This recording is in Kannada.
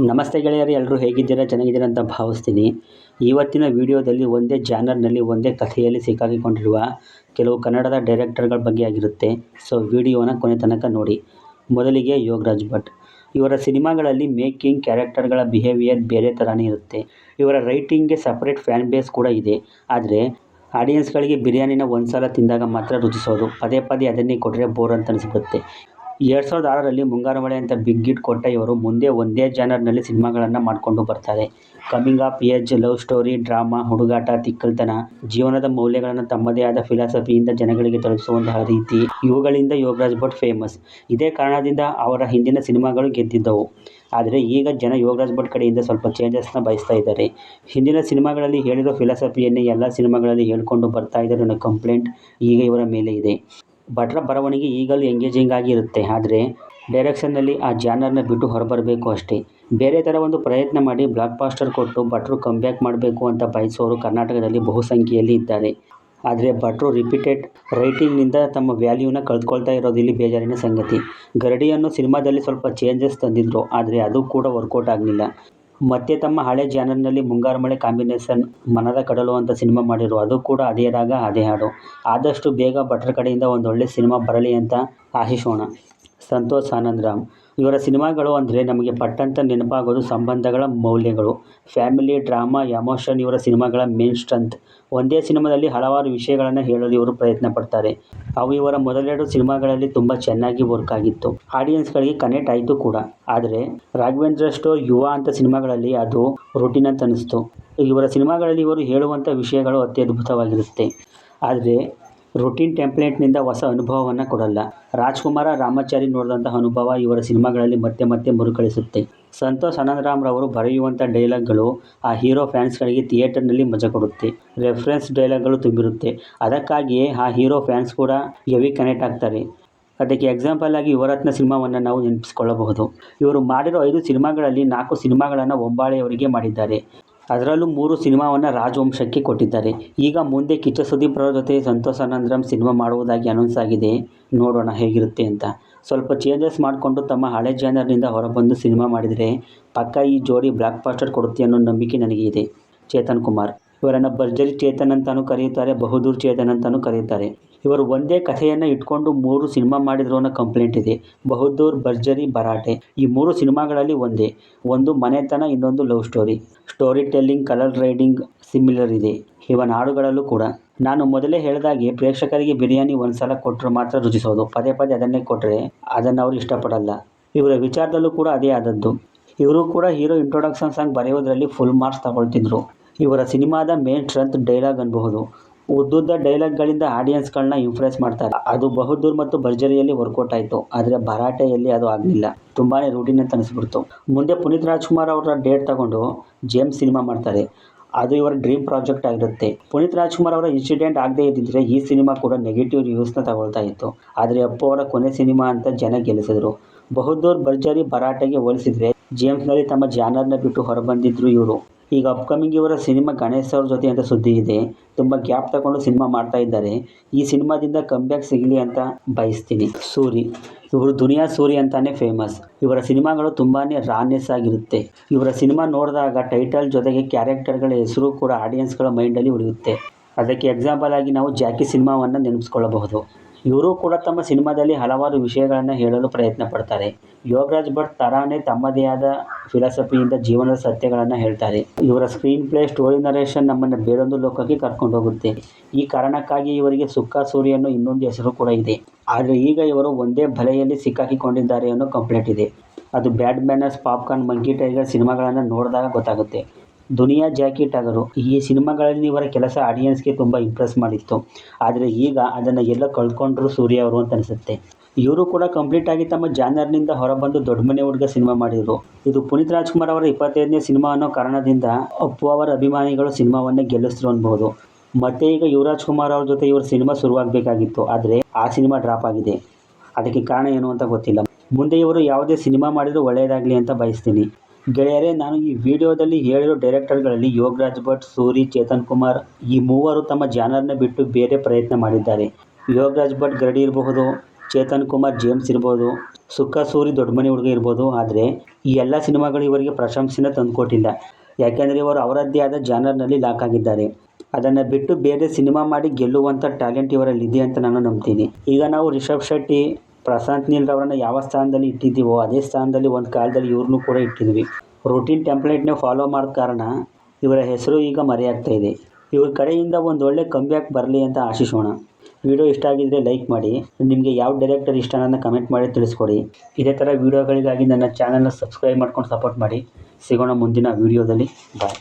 ನಮಸ್ತೆ ಗೆಳೆಯರು ಎಲ್ಲರೂ ಹೇಗಿದ್ದೀರಾ? ಚೆನ್ನಾಗಿದ್ದೀರಾ ಅಂತ ಭಾವಿಸ್ತೀನಿ. ಇವತ್ತಿನ ವಿಡಿಯೋದಲ್ಲಿ ಒಂದೇ ಜಾನರ್ನಲ್ಲಿ ಒಂದೇ ಕಥೆಯಲ್ಲಿ ಸಿಕ್ಕಾಕಿಕೊಂಡಿರುವ ಕೆಲವು ಕನ್ನಡದ ಡೈರೆಕ್ಟರ್ಗಳ ಬಗ್ಗೆ ಆಗಿರುತ್ತೆ. ಸೊ, ವಿಡಿಯೋನ ಕೊನೆ ತನಕ ನೋಡಿ. ಮೊದಲಿಗೆ ಯೋಗರಾಜ್ ಭಟ್ ಇವರ ಸಿನಿಮಾಗಳಲ್ಲಿ ಮೇಕಿಂಗ್ ಕ್ಯಾರೆಕ್ಟರ್ಗಳ ಬಿಹೇವಿಯರ್ ಬೇರೆ ಥರನೇ ಇರುತ್ತೆ. ಇವರ ರೈಟಿಂಗ್ಗೆ ಸಪ್ರೇಟ್ ಫ್ಯಾನ್ ಬೇಸ್ ಕೂಡ ಇದೆ. ಆದರೆ, ಆಡಿಯನ್ಸ್ಗಳಿಗೆ ಬಿರಿಯಾನಿನ ಒಂದು ಸಲ ತಿಂದಾಗ ಮಾತ್ರ ರುಚಿಸೋದು. ಪದೇ ಪದೇ ಅದನ್ನೇ ಕೊಟ್ಟರೆ ಬೋರ್ ಅಂತ ಅನಿಸ್ಬಿಡುತ್ತೆ. ಎರಡು ಸಾವಿರದ ಆರರಲ್ಲಿ ಮುಂಗಾರು ಮಳೆ ಅಂತ ಬಿಗ್ ಹಿಟ್ ಕೊಟ್ಟ ಇವರು ಮುಂದೆ ಒಂದೇ ಜಾನರ್ನಲ್ಲಿ ಸಿನಿಮಾಗಳನ್ನು ಮಾಡಿಕೊಂಡು ಬರ್ತಾರೆ. Coming of age, love story, drama, ಹುಡುಗಾಟ, ತಿಕ್ಕಲ್ತನ, ಜೀವನದ ಮೌಲ್ಯಗಳನ್ನು ತಮ್ಮದೇ ಆದ ಫಿಲಾಸಫಿಯಿಂದ ಜನಗಳಿಗೆ ತಲುಪಿಸುವಂತಹ ರೀತಿ ಇವುಗಳಿಂದ ಯೋಗರಾಜ್ ಭಟ್ ಫೇಮಸ್ ಇದೇ ಕಾರಣದಿಂದ ಅವರ ಹಿಂದಿನ ಸಿನಿಮಾಗಳು ಗೆದ್ದಿದ್ದವು. ಆದರೆ ಈಗ ಜನ ಯೋಗರಾಜ್ ಭಟ್ ಕಡೆಯಿಂದ ಸ್ವಲ್ಪ ಚೇಂಜಸ್ನ ಬಯಸ್ತಾ ಇದ್ದಾರೆ. ಹಿಂದಿನ ಸಿನಿಮಾಗಳಲ್ಲಿ ಹೇಳಿರೋ ಫಿಲಾಸಫಿಯನ್ನೇ ಎಲ್ಲ ಸಿನಿಮಾಗಳಲ್ಲಿ ಹೇಳ್ಕೊಂಡು ಬರ್ತಾ ಇದ್ದಾರೆ ಅನ್ನೋ ಕಂಪ್ಲೇಂಟ್ ಈಗ ಇವರ ಮೇಲೆ ಇದೆ. ಭಟ್ರ ಬರವಣಿಗೆ ಈಗಲೂ ಎಂಗೇಜಿಂಗ್ ಆಗಿ ಇರುತ್ತೆ ಆದರೆ ಡೈರೆಕ್ಷನ್ನಲ್ಲಿ ಆ ಜಾನರ್ನ ಬಿಟ್ಟು ಹೊರಬರಬೇಕು ಅಷ್ಟೇ. ಬೇರೆ ಥರ ಒಂದು ಪ್ರಯತ್ನ ಮಾಡಿ ಬ್ಲಾಕ್ ಪಾಸ್ಟರ್ ಕೊಟ್ಟು ಭಟ್ರು ಕಮ್ಬ್ಯಾಕ್ ಮಾಡಬೇಕು ಅಂತ ಬಯಸೋರು ಕರ್ನಾಟಕದಲ್ಲಿ ಬಹುಸಂಖ್ಯೆಯಲ್ಲಿ ಇದ್ದಾರೆ. ಆದರೆ ಭಟ್ರು ರಿಪೀಟೆಡ್ ರೈಟಿಂಗ್ನಿಂದ ತಮ್ಮ ವ್ಯಾಲ್ಯೂನ ಕಳೆದುಕೊಳ್ತಾ ಇರೋದು ಇಲ್ಲಿ ಬೇಜಾರಿನ ಸಂಗತಿ. ಗರಡಿಯನ್ನು ಸಿನಿಮಾದಲ್ಲಿ ಸ್ವಲ್ಪ ಚೇಂಜಸ್ ತಂದಿದ್ರು, ಆದರೆ ಅದು ಕೂಡ ವರ್ಕೌಟ್ ಆಗಲಿಲ್ಲ. ಮತ್ತೆ ತಮ್ಮ ಹಳೆ ಜಾನರ್ನಲ್ಲಿ ಮುಂಗಾರು ಮಳೆ ಕಾಂಬಿನೇಷನ್ ಮನದ ಕಡಲು ಅಂತ ಸಿನಿಮಾ ಮಾಡಿರು ಅದು ಕೂಡ ಅದೇ ರಾಗ ಅದೇ ಹಾಡು. ಆದಷ್ಟು ಬೇಗ ಭಟ್ರ ಕಡೆಯಿಂದ ಒಂದೊಳ್ಳೆ ಸಿನಿಮಾ ಬರಲಿ ಅಂತ ಆಶಿಸೋಣ. ಸಂತೋಷ್ ಆನಂದ್ ರಾಮ್. ಇವರ ಸಿನಿಮಾಗಳು ಅಂದರೆ ನಮಗೆ ಪಟ್ಟಂತ ನೆನಪಾಗೋದು ಸಂಬಂಧಗಳ ಮೌಲ್ಯಗಳು. ಫ್ಯಾಮಿಲಿ, ಡ್ರಾಮಾ, ಎಮೋಷನ್ ಇವರ ಸಿನಿಮಾಗಳ ಮೇನ್ ಸ್ಟ್ರೆಂತ್. ಒಂದೇ ಸಿನಿಮಾದಲ್ಲಿ ಹಲವಾರು ವಿಷಯಗಳನ್ನು ಹೇಳಲು ಇವರು ಪ್ರಯತ್ನ ಪಡ್ತಾರೆ. ಅವು ಇವರ ಮೊದಲೆರಡು ಸಿನಿಮಾಗಳಲ್ಲಿ ತುಂಬ ಚೆನ್ನಾಗಿ ವರ್ಕ್ ಆಗಿತ್ತು. ಆಡಿಯನ್ಸ್ಗಳಿಗೆ ಕನೆಕ್ಟ್ ಆಯಿತು ಕೂಡ. ಆದರೆ ರಾಘವೇಂದ್ರ ಸ್ಟೋರ್ ಯುವ ಅಂತ ಸಿನಿಮಾಗಳಲ್ಲಿ ಅದು ರೂಟೀನ್ ಅಂತ ಅನ್ನಿಸ್ತು ಇವರ ಸಿನಿಮಾಗಳಲ್ಲಿ ಇವರು ಹೇಳುವಂಥ ವಿಷಯಗಳು ಅತ್ಯದ್ಭುತವಾಗಿರುತ್ತೆ. ಆದರೆ ರುಟೀನ್ ಟೆಂಪ್ಲೇಟ್ನಿಂದ ಹೊಸ ಅನುಭವವನ್ನು ಕೊಡಲ್ಲ. ರಾಜ್ಕುಮಾರ ರಾಮಾಚಾರಿ ನೋಡಿದಂಥ ಅನುಭವ ಇವರ ಸಿನಿಮಾಗಳಲ್ಲಿ ಮತ್ತೆ ಮತ್ತೆ ಮರುಕಳಿಸುತ್ತೆ. ಸಂತೋಷ್ ಆನಂದರಾಮ್ರವರು ಬರೆಯುವಂಥ ಡೈಲಾಗ್ಗಳು ಆ ಹೀರೋ ಫ್ಯಾನ್ಸ್ಗಳಿಗೆ ಥಿಯೇಟರ್ನಲ್ಲಿ ಮಜಾ ಕೊಡುತ್ತೆ. ರೆಫರೆನ್ಸ್ ಡೈಲಾಗ್ಗಳು ತುಂಬಿರುತ್ತೆ. ಅದಕ್ಕಾಗಿಯೇ ಆ ಹೀರೋ ಫ್ಯಾನ್ಸ್ ಕೂಡ ಹೆವಿ ಕನೆಕ್ಟ್ ಆಗ್ತಾರೆ. ಅದಕ್ಕೆ ಎಕ್ಸಾಂಪಲ್ ಆಗಿ ಯುವರತ್ನ ಸಿನಿಮಾವನ್ನು ನಾವು ನೆನಪಿಸ್ಕೊಳ್ಳಬಹುದು. ಇವರು ಮಾಡಿರೋ ಐದು ಸಿನಿಮಾಗಳಲ್ಲಿ ನಾಲ್ಕು ಸಿನಿಮಾಗಳನ್ನು ಒಂಬಾಳೆಯವರಿಗೆ ಮಾಡಿದ್ದಾರೆ. ಅದರಲ್ಲೂ ಮೂರು ಸಿನಿಮಾವನ್ನು ರಾಜವಂಶಕ್ಕೆ ಕೊಟ್ಟಿದ್ದಾರೆ. ಈಗ ಮುಂದೆ ಕಿಚ್ಚ ಸುದೀಪ್ ಅವರ ಜೊತೆ ಸಂತೋಷ್ ಅನಂದ್ರಮ್ ಸಿನಿಮಾ ಮಾಡುವುದಾಗಿ ಅನೌನ್ಸ್ ಆಗಿದೆ. ನೋಡೋಣ ಹೇಗಿರುತ್ತೆ ಅಂತ. ಸ್ವಲ್ಪ ಚೇಂಜಸ್ ಮಾಡಿಕೊಂಡು ತಮ್ಮ ಹಳೆ ಜಾನರ್ನಿಂದ ಹೊರಬಂದು ಸಿನಿಮಾ ಮಾಡಿದರೆ ಪಕ್ಕ ಈ ಜೋಡಿ ಬ್ಲಾಕ್ ಪಾಸ್ಟರ್ ಕೊಡುತ್ತೆ ಅನ್ನೋ ನಂಬಿಕೆ ನನಗೆ ಇದೆ. ಚೇತನ್ ಕುಮಾರ್. ಇವರನ್ನು ಭರ್ಜರಿ ಚೇತನ್ ಅಂತಲೂ ಕರೆಯುತ್ತಾರೆ, ಬಹುದೂರ್ ಚೇತನ್ ಅಂತಲೂ ಕರೆಯುತ್ತಾರೆ. ಇವರು ಒಂದೇ ಕಥೆಯನ್ನು ಇಟ್ಕೊಂಡು ಮೂರು ಸಿನಿಮಾ ಮಾಡಿದ್ರು ಅನ್ನೋ ಕಂಪ್ಲೇಂಟ್ ಇದೆ. ಬಹುದೂರ್, ಭರ್ಜರಿ, ಭರಾಟೆ. ಈ ಮೂರು ಸಿನಿಮಾಗಳಲ್ಲಿ ಒಂದೇ. ಒಂದು ಮನೆತನ, ಇನ್ನೊಂದು love story. Story telling, colour riding similar ಇದೆ. ಇವನ್ ಹಾಡುಗಳಲ್ಲೂ ಕೂಡ. ನಾನು ಮೊದಲೇ ಹೇಳಿದಾಗೆ ಪ್ರೇಕ್ಷಕರಿಗೆ ಬಿರಿಯಾನಿ ಒಂದ್ಸಲ ಕೊಟ್ಟರು ಮಾತ್ರ ರುಚಿಸೋದು. ಪದೇ ಪದೇ ಅದನ್ನೇ ಕೊಟ್ಟರೆ ಅದನ್ನು ಅವರು ಇಷ್ಟಪಡಲ್ಲ. ಇವರ ವಿಚಾರದಲ್ಲೂ ಕೂಡ ಅದೇ ಆದದ್ದು. ಇವರು ಕೂಡ ಹೀರೋ ಇಂಟ್ರೊಡಕ್ಷನ್ ಸಾಂಗ್ ಬರೆಯೋದ್ರಲ್ಲಿ ಫುಲ್ ಮಾರ್ಕ್ಸ್ ತಗೊಳ್ತಿದ್ರು. ಇವರ ಸಿನಿಮಾದ ಮೇನ್ ಸ್ಟ್ರೆಂತ್ ಡೈಲಾಗ್ ಅನ್ಬಹುದು. ಉದ್ದುದ್ದ ಡೈಲಾಗ್ಗಳಿಂದ ಆಡಿಯನ್ಸ್ಗಳನ್ನ ಇಂಪ್ರೆಸ್ ಮಾಡ್ತಾರೆ. ಅದು ಬಹುದ್ದೂರ್ ಮತ್ತು ಭರ್ಜರಿಯಲ್ಲಿ ವರ್ಕೌಟ್ ಆಯಿತು ಆದರೆ ಭರಾಟೆಯಲ್ಲಿ ಅದು ಆಗಲಿಲ್ಲ. ತುಂಬಾ ಅಂತ ಅನಿಸ್ಬಿಡ್ತು. ಮುಂದೆ ಪುನೀತ್ ರಾಜ್ಕುಮಾರ್ ಅವರ ಡೇಟ್ ತಗೊಂಡು ಜೇಮ್ಸ್ ಸಿನಿಮಾ ಮಾಡ್ತಾರೆ. ಅದು ಇವರ ಡ್ರೀಮ್ ಪ್ರಾಜೆಕ್ಟ್ ಆಗಿರುತ್ತೆ. ಪುನೀತ್ ರಾಜ್ಕುಮಾರ್ ಅವರ ಇನ್ಸಿಡೆಂಟ್ ಆಗದೇ ಇದ್ದಿದ್ರೆ ಈ ಸಿನಿಮಾ ಕೂಡ ನೆಗೆಟಿವ್ ರಿವ್ಯೂಸ್ನ ತಗೊಳ್ತಾ ಇತ್ತು. ಆದರೆ ಅಪ್ಪು ಅವರ ಕೊನೆ ಸಿನಿಮಾ ಅಂತ ಜನ ಗೆಲ್ಲಿಸಿದ್ರು. ಬಹುದ್ದೂರ್ ಭರ್ಜರಿ ಭರಾಟೆಗೆ ಹೋಲಿಸಿದ್ರೆ ಜೇಮ್ಸ್ನಲ್ಲಿ ತಮ್ಮ ಜಾನರ್ನ ಬಿಟ್ಟು ಹೊರಬಂದಿದ್ರು ಇವರು. ಈಗ ಅಪ್ಕಮಿಂಗ್ ಇವರ ಸಿನಿಮಾ ಗಣೇಶ್ ಅವ್ರ ಜೊತೆ ಅಂತ ಸುದ್ದಿ ಇದೆ. ತುಂಬ ಗ್ಯಾಪ್ ತಗೊಂಡು ಸಿನಿಮಾ ಮಾಡ್ತಾ ಇದ್ದಾರೆ. ಈ ಸಿನಿಮಾದಿಂದ ಕಂಬ್ಯಾಕ್ ಸಿಗಲಿ ಅಂತ ಬಯಸ್ತೀನಿ. ಸೂರಿ. ಇವರು ದುನಿಯಾ ಸೂರಿ ಅಂತಾನೆ ಫೇಮಸ್ ಇವರ ಸಿನಿಮಾಗಳು ತುಂಬಾ ರಾನೆಸ್ ಆಗಿರುತ್ತೆ. ಇವರ ಸಿನಿಮಾ ನೋಡಿದಾಗ ಟೈಟಲ್ ಜೊತೆಗೆ ಕ್ಯಾರೆಕ್ಟರ್ಗಳ ಹೆಸರು ಕೂಡ ಆಡಿಯನ್ಸ್ಗಳ ಮೈಂಡಲ್ಲಿ ಉಳಿಯುತ್ತೆ. ಅದಕ್ಕೆ ಎಕ್ಸಾಂಪಲ್ ಆಗಿ ನಾವು ಜಾಕಿ ಸಿನಿಮಾವನ್ನು ನೆನಪಿಸ್ಕೊಳ್ಳಬಹುದು. ಇವರು ಕೂಡ ತಮ್ಮ ಸಿನಿಮಾದಲ್ಲಿ ಹಲವಾರು ವಿಷಯಗಳನ್ನು ಹೇಳಲು ಪ್ರಯತ್ನ ಪಡ್ತಾರೆ. ಯೋಗರಾಜ್ ಭಟ್ ತರಾನೇ ತಮ್ಮದೇ ಆದ ಫಿಲಾಸಫಿಯಿಂದ ಜೀವನದ ಸತ್ಯಗಳನ್ನು ಹೇಳ್ತಾರೆ. ಇವರ ಸ್ಕ್ರೀನ್ ಪ್ಲೇ ಸ್ಟೋರಿ ನರೇಷನ್ ನಮ್ಮನ್ನು ಬೇರೊಂದು ಲೋಕಕ್ಕೆ ಕರ್ಕೊಂಡು ಹೋಗುತ್ತೆ. ಈ ಕಾರಣಕ್ಕಾಗಿ ಇವರಿಗೆ ಸುಕ್ಕ ಸೂರಿ ಅನ್ನೋ ಇನ್ನೊಂದು ಹೆಸರು ಕೂಡ ಇದೆ. ಆದರೆ ಈಗ ಇವರು ಒಂದೇ ಬಲೆಯಲ್ಲಿ ಸಿಕ್ಕಾಕಿಕೊಂಡಿದ್ದಾರೆ ಅನ್ನೋ ಕಂಪ್ಲೇಂಟ್ ಇದೆ. ಅದು bad manners, popcorn, monkey tiger ಸಿನಿಮಾಗಳನ್ನು ನೋಡಿದಾಗ ಗೊತ್ತಾಗುತ್ತೆ. ದುನಿಯಾ ಜಾಕಿ ಟಗರು ಈ ಸಿನಿಮಾಗಳಲ್ಲಿ ಇವರ ಕೆಲಸ ಆಡಿಯನ್ಸ್ಗೆ ತುಂಬ ಇಂಪ್ರೆಸ್ ಮಾಡಿತ್ತು. ಆದರೆ ಈಗ ಅದನ್ನು ಎಲ್ಲ ಕಳ್ಕೊಂಡ್ರು ಸೂರ್ಯ ಅವರು ಅಂತ ಅನಿಸುತ್ತೆ. ಇವರು ಕೂಡ ಕಂಪ್ಲೀಟ್ ಆಗಿ ತಮ್ಮ ಜಾನರ್ನಿಂದ ಹೊರಬಂದು ದೊಡ್ಡ ಮನೆ ಹುಡುಗ ಸಿನಿಮಾ ಮಾಡಿದರು. ಇದು ಪುನೀತ್ ರಾಜ್ಕುಮಾರ್ ಅವರ ಇಪ್ಪತ್ತೈದನೇ ಸಿನಿಮಾ ಅನ್ನೋ ಕಾರಣದಿಂದ ಅಪ್ಪು ಅವರ ಅಭಿಮಾನಿಗಳು ಸಿನಿಮಾವನ್ನೇ ಗೆಲ್ಲಿಸಿದ್ರು ಅನ್ಬೋದು. ಮತ್ತೆ ಈಗ ಯುವರಾಜ್ ಕುಮಾರ್ ಅವ್ರ ಜೊತೆ ಇವ್ರ ಸಿನಿಮಾ ಶುರುವಾಗಬೇಕಾಗಿತ್ತು. ಆದರೆ ಆ ಸಿನಿಮಾ ಡ್ರಾಪ್ ಆಗಿದೆ. ಅದಕ್ಕೆ ಕಾರಣ ಏನು ಅಂತ ಗೊತ್ತಿಲ್ಲ. ಮುಂದೆ ಇವರು ಯಾವುದೇ ಸಿನಿಮಾ ಮಾಡಿದರೂ ಒಳ್ಳೆಯದಾಗಲಿ ಅಂತ ಬಯಸ್ತೀನಿ. ಗೆಳೆಯರೇ, ನಾನು ಈ ವಿಡಿಯೋದಲ್ಲಿ ಹೇಳಿರೋ ಡೈರೆಕ್ಟರ್ಗಳಲ್ಲಿ ಯೋಗರಾಜ್ ಭಟ್, ಸೂರಿ, ಚೇತನ್ ಕುಮಾರ್ ಈ ಮೂವರು ತಮ್ಮ ಜಾನರ್ನ ಬಿಟ್ಟು ಬೇರೆ ಪ್ರಯತ್ನ ಮಾಡಿದ್ದಾರೆ. ಯೋಗರಾಜ್ ಭಟ್ ಗರಡಿ ಇರಬಹುದು, ಚೇತನ್ ಕುಮಾರ್ ಜೇಮ್ಸ್ ಇರ್ಬೋದು ಸುಕ್ಕ, ಸೂರಿ, ದೊಡ್ಡಮನೆ ಹುಡುಗ ಇರ್ಬೋದು. ಆದರೆ ಈ ಎಲ್ಲ ಸಿನಿಮಾಗಳು ಇವರಿಗೆ ಪ್ರಶಂಸೆನ ತಂದುಕೊಟ್ಟಿಲ್ಲ. ಯಾಕೆಂದರೆ ಇವರು ಅವರದ್ದೇ ಆದ ಜಾನರ್ನಲ್ಲಿ ಲಾಕ್ ಆಗಿದ್ದಾರೆ. ಅದನ್ನು ಬಿಟ್ಟು ಬೇರೆ ಸಿನಿಮಾ ಮಾಡಿ ಗೆಲ್ಲುವಂಥ ಟ್ಯಾಲೆಂಟ್ ಇವರಲ್ಲಿ ಇದೆ ಅಂತ ನಾನು ನಂಬ್ತೀನಿ. ಈಗ ನಾವು ರಿಷಬ್ ಶೆಟ್ಟಿ ಪ್ರಶಾಂತ್ ನೀಲ್ ಅವರನ್ನು ಯಾವ ಸ್ಥಾನದಲ್ಲಿ ಇಟ್ಟಿದ್ದೀವೋ ಅದೇ ಸ್ಥಾನದಲ್ಲಿ ಒಂದು ಕಾಲದಲ್ಲಿ ಇವ್ರನ್ನೂ ಕೂಡ ಇಟ್ಟಿದ್ವಿ. ರೂಟೀನ್ ಟೆಂಪ್ಲೇಟ್ನ ಫಾಲೋ ಮಾಡಿದ ಕಾರಣ ಇವರ ಹೆಸರು ಈಗ ಮರೆಯಾಗ್ತಾ ಇದೆ. ಇವ್ರ ಕಡೆಯಿಂದ ಒಂದು ಒಳ್ಳೆ ಕಂಬ್ಯಾಕ್ ಬರಲಿ ಅಂತ ಆಶಿಸೋಣ. ವಿಡಿಯೋ ಇಷ್ಟ ಆಗಿದ್ದರೆ ಲೈಕ್ ಮಾಡಿ, ನಿಮಗೆ ಯಾವ ಡೈರೆಕ್ಟರ್ ಇಷ್ಟ ಅನ್ನೋದನ್ನ ಕಮೆಂಟ್ ಮಾಡಿ ತಿಳಿಸ್ಕೊಡಿ. ಇದೇ ಥರ ವಿಡಿಯೋಗಳಿಗಾಗಿ ನನ್ನ ಚಾನಲ್ನ ಸಬ್ಸ್ಕ್ರೈಬ್ ಮಾಡ್ಕೊಂಡು ಸಪೋರ್ಟ್ ಮಾಡಿ. ಸಿಗೋಣ ಮುಂದಿನ ವೀಡಿಯೋದಲ್ಲಿ. ಬಾಯ್